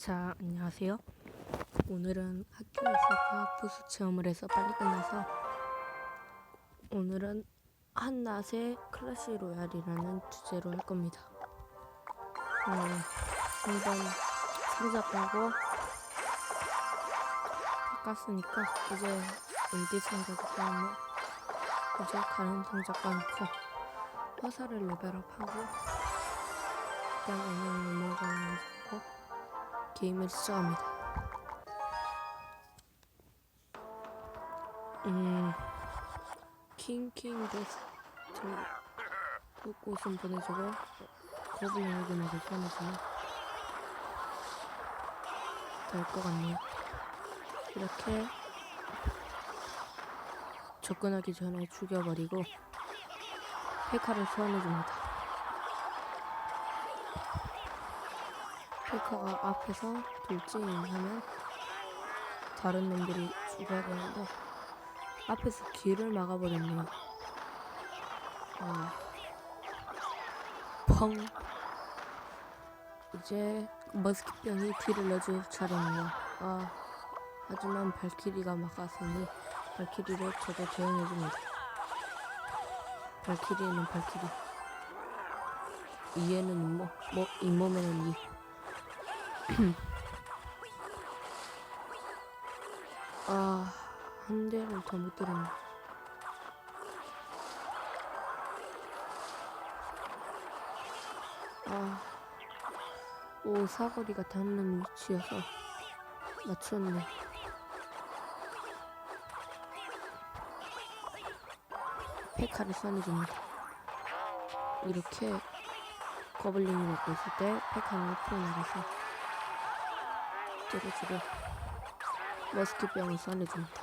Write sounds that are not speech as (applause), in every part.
자, 안녕하세요. 오늘은 학교에서 과학 부수 체험을 해서 빨리 끝나서 오늘은 한낮의 클래시 로얄이라는 주제로 할 겁니다. 어, 한번 상자 까고 깠으니까 이제 일기 상자기 때문에 이제 다른 상자 까놓고 화살을 레벨업하고 그다음 오늘 넘어가는 거 게임을 시작합니다. 음, 킹킹 데스 꽃꽃은 보내주고 거블린에게는 괜찮으시면 될것 같네요. 이렇게 접근하기 전에 죽여버리고 페카를 소환해줍니다. 페카가 앞에서 돌진하면 다른 놈들이 죽어야 되는데 앞에서 길을 막아버렸네요. 아, 펑. 이제 머스킷병이 뒤를 내줄 차례네요. 아, 하지만 발키리가 막았으니 발키리를 저도 대응해줍니다. 발키리는 발키리. 이에는 임모, 뭐 잇몸에는 이. 아, 한 대를 더 못 때렸네. 아, 오, 사거리가 닿는 위치여서 맞췄네. 페카를 쏘내줍니다. 이렇게 거블링이 먹고 있을 때 앞으로 나가서 때려주고 머스킷병을 쏘내줍니다.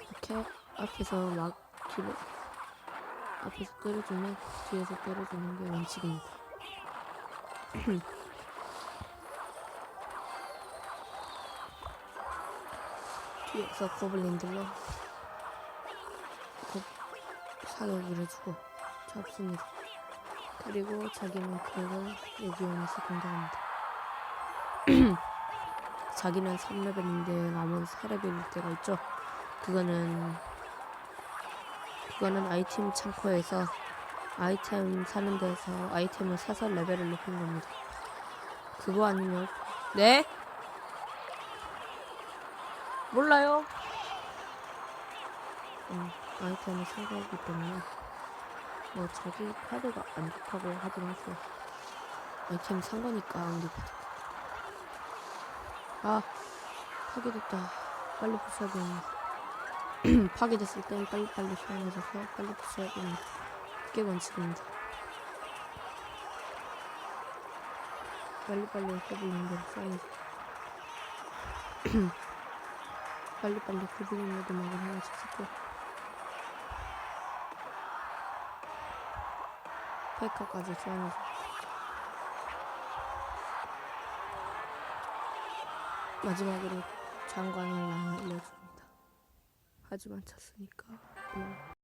이렇게 앞에서 막 뒤로 앞에서 때려주면 뒤에서 때려주는 게 원칙입니다. (clears throat) 뒤에서 고블린들로 고, 사격을 해주고 잡습니다. 그리고 자기는 그걸 여기 오면서 공격합니다. 자기는 3레벨인데 남은 4레벨일 때가 있죠. 그거는 그거는 아이템 창고에서 아이템 사는 데서 아이템을 사서 레벨을 높인 겁니다. 그거 아니면 네? 몰라요. 음, 아이템을 산 거기 때문에 뭐 자기 카드가 안 좋다고 하지 마세요. 아이템 산 거니까 안 좋다. 아 파괴됐다. 빨리 부숴야 되네. (clears throat) 파괴됐을 땐 빨리빨리 소환해줘서 빨리 부숴야 됩니다. 그게 원칙입니다. 빨리빨리 고블린 대로 써야지. 빨리빨리 모드 막을 하나 찾았고 페이커까지 소환해서 마지막으로 장관을 알려줍니다. 하지만 찼으니까 뭐